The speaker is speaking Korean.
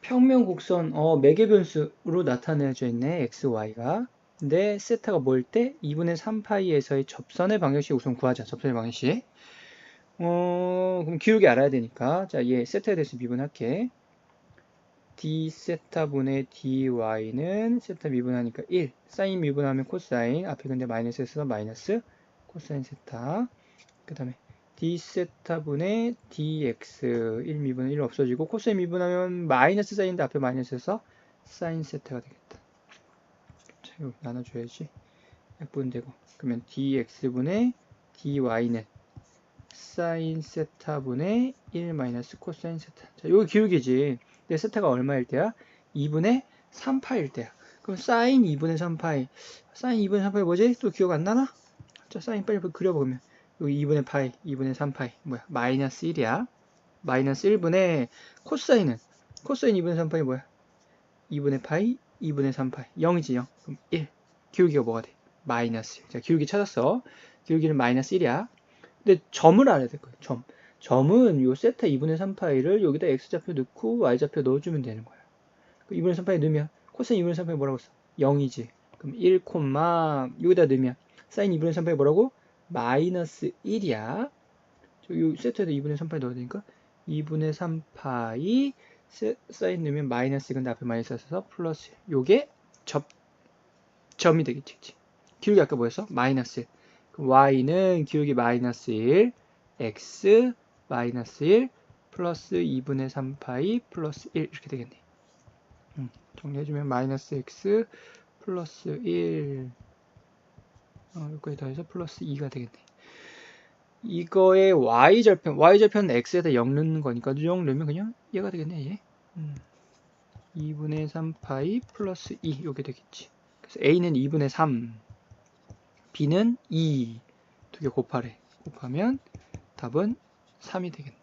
평면 곡선 어, 매개 변수로 나타내져 있네 x, y가. 근데 세타가 뭘 때? 2분의 3파이에서의 접선의 방정식 우선 구하자 접선의 방정식. 어, 그럼 기울기 알아야 되니까. 자, 얘 세타에 대해서 미분할게. D 세타분의 dy는 세타 미분하니까 1 사인 미분하면 코사인. 앞에 근데 마이너스에서 마이너스 코사인 세타. 그 다음에 d 세타분의 dx 1 미분은 1 없어지고 코사인 미분하면 마이너스 사인인데 앞에 마이너스에서 사인 세타가 되겠다. 자, 이거 나눠줘야지. 약분 되고 그러면 dx분의 dy는 사인 세타분의 1 마이너스 코사인 세타. 자, 이거 기울기지. 내 세타가 얼마일 때야? 2분의 3파일 때야. 그럼 사인 2분의 3파이. 사인 2분의 3파이 뭐지? 또 기억 안 나나? 자, 사인 빨리 그려보면. 여기 2분의 파이, 2분의 3파이. 뭐야? 마이너스 1이야. 마이너스 1분의 코사인은 코사인 2분의 3파이 뭐야? 2분의 파이, 2분의 3파이. 0이지 0. 그럼 1. 기울기가 뭐가 돼? 마이너스 1. 자, 기울기 찾았어. 기울기는 마이너스 1이야. 근데 점을 알아야 될 거야. 점. 점은 요 세타 2분의 3파이를 여기다 x좌표 넣고 y좌표 넣어주면 되는 거야. 2분의 3파이 넣으면 코사인 2분의 3파이 뭐라고 써? 0이지. 그럼 1, 여기다 넣으면 사인 2분의 3파이 뭐라고? 마이너스 1이야. 요 세트에다 2분의 3파이 넣어야 되니까 2분의 3파이 사인 넣으면 마이너스 이건 앞에 마이너스 써서 플러스 요게 접 점이 되겠지. 그치? 기울기 아까 뭐였어? 마이너스 1. 그럼 y는 기울기 마이너스 1 x 마이너스 1 플러스 2분의 3파이 플러스 1 이렇게 되겠네. 음, 정리해주면 마이너스 x 플러스 1 어, 여기까지 더해서 플러스 2가 되겠네. 이거의 y절편, y절편은 x에다 0 넣는 거니까 0 넣으면 그냥 얘가 되겠네, 얘. 음. 2분의 3파이 플러스 2 이게 되겠지. 그래서 a는 2분의 3, b는 2 두 개 곱하래. 곱하면 답은 3이 되겠네.